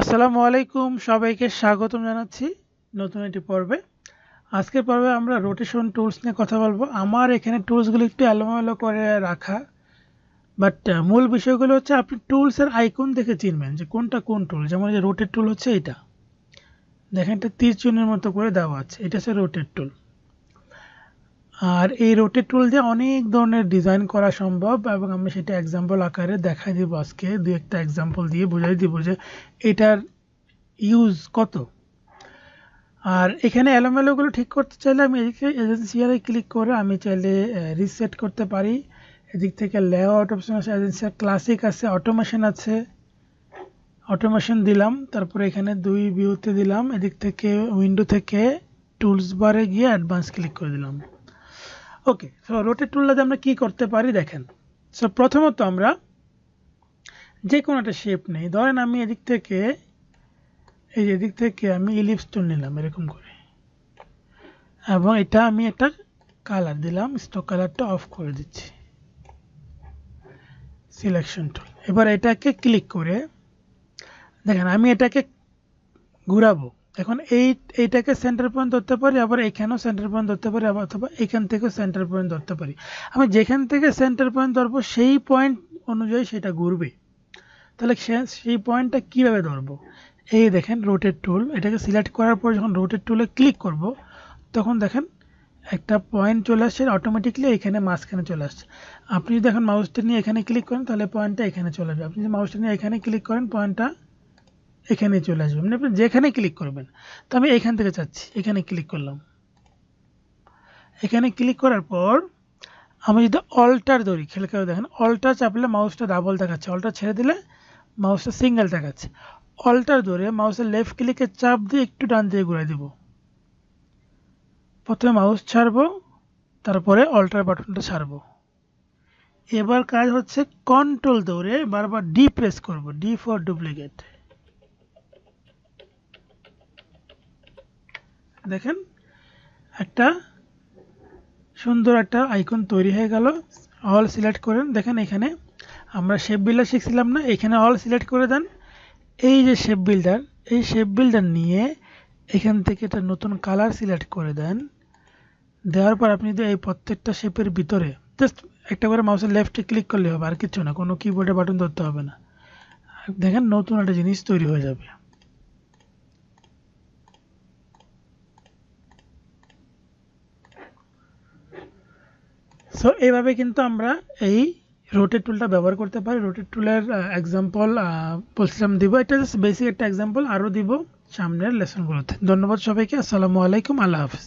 আসসালামু আলাইকুম, সবাইকে স্বাগতম জানাচ্ছি নতুন একটি পর্বে। আজকের পর্বে আমরা রোটেশন টুলস নিয়ে কথা বলব। আমার এখানে টুলসগুলো একটু এলোমেলো করে রাখা বাট মূল বিষয়গুলো হচ্ছে আপনি টুলসের আইকন দেখে চিনবেন যে কোনটা কোন টুল যেমন যে রোটেট টুল হচ্ছে এটা। দেখেন এটা তীর চিহ্নের মতো করে দেওয়া আছে, এটা হচ্ছে রোটেট টুল আর এই রোটেট টুল দিয়ে অনেক ধরনের ডিজাইন করা সম্ভব এবং আমি সেটা এক্সাম্পল আকারে দেখাই দিব আজকে। দু একটা এক্সাম্পল দিয়ে বোঝাই দিব যে এটার ইউজ কত। আর এখানে এলোমেলোগুলো ঠিক করতে চাইলে আমি এদিকে এজেন্সিয়ারে ক্লিক করে আমি চাইলে রিসেট করতে পারি। এদিক থেকে লেআউট অপশন আছে এজেন্সিয়ার ক্লাসিক আছে অটোমেশন আছে। অটোমেশন দিলাম, তারপরে এখানে দুই ভিউতে দিলাম, এদিক থেকে উইন্ডো থেকে টুলস বারে গিয়ে অ্যাডভান্স ক্লিক করে দিলাম। ওকে সো রোটেট টুলটাতে আমরা কি করতে পারি দেখেন। সো প্রথমত আমরা যে কোনো একটা শেপ নেই। ধরেন আমি এদিক থেকে, এই যে এদিক থেকে আমি ইলিপস টুল নিলাম এরকম করে। এবং এটা আমি একটা কালার দিলাম স্টক কালারটা অফ করে দিচ্ছি। সিলেকশন টুল এবার এটাকে ক্লিক করে, দেখেন আমি এটাকে ঘুরাবো। এখন এই, এইটাকে সেন্টার পয়েন্ট ধরতে পারি, আবার এখানেও সেন্টার পয়েন্ট ধরতে পারি, আবার অথবা এখান থেকেও সেন্টার পয়েন্ট ধরতে পারি। আমি যেখান থেকে সেন্টার পয়েন্ট ধরবো, সেই পয়েন্ট অনুযায়ী সেটা ঘুরবে। তাহলে সেই পয়েন্টটা কীভাবে ধরবো? এই দেখেন রোটেট টুল এটাকে সিলেক্ট করার পর যখন রোটেট টুলে ক্লিক করব, তখন দেখেন একটা পয়েন্ট চলে আসছে অটোমেটিকলি এখানে মাঝখানে চলে আসছে। আপনি যদি এখন মাউসটা নিয়ে এখানে ক্লিক করেন, তাহলে পয়েন্টটা এখানে চলে আসবে। আপনি যদি মাউসটা নিয়ে এখানে ক্লিক করেন পয়েন্টটা এখানে চলে আসবে। মানে আপনি যেখানে ক্লিক করবেন। তো আমি এখান থেকে চাচ্ছি এখানে ক্লিক করলাম। এখানে ক্লিক করার পর আমি যদি অল্টার ধরি খেলে কেউ দেখেন অল্টার চাপলে মাউসটা ডাবল দেখাচ্ছে। অল্টার ছেড়ে দিলে মাউসটা সিঙ্গেল দেখাচ্ছে। অল্টার ধরে মাউসের লেফট ক্লিকে চাপ দিয়ে একটু ডান দিয়ে ঘুরে দিব। প্রথমে মাউস ছাড়বো, তারপরে অল্টার বাটনটা ছাড়বো। এবার কাজ হচ্ছে কন্ট্রোল ধরে বারবার ডি প্রেস করব। ডি ফর ডুপ্লিকেট দেখেন, একটা সুন্দর একটা আইকন তৈরি হয়ে গেল। অল সিলেক্ট করেন। দেখেন এখানে আমরা শেপ বিল্ডার শিখছিলাম না, এখানে অল সিলেক্ট করে দেন। এই যে শেপ বিল্ডার এই শেপ বিল্ডার নিয়ে এখান থেকে একটা নতুন কালার সিলেক্ট করে দেন। দেওয়ার পর আপনি যদি এই প্রত্যেকটা শেপের ভিতরে জাস্ট একটা করে মাউসের লেফটে ক্লিক করলে হবে, আর কিছু না। কোনো কিবোর্ডে বাটন ধরতে হবে না। দেখেন নতুন একটা জিনিস তৈরি হয়ে যাবে। সো এইভাবে কিন্তু আমরা এই রোটেট টুলটা ব্যবহার করতে পারি। রোটেট টুলের এক্সাম্পল বলছিলাম দিব। এটা জাস্ট বেসিক একটা এক্সাম্পল আরও দিব সামনের লেসনগুলোতে ধন্যবাদ সবাইকে। আসসালামু আলাইকুম। আল্লাহ হাফিজ।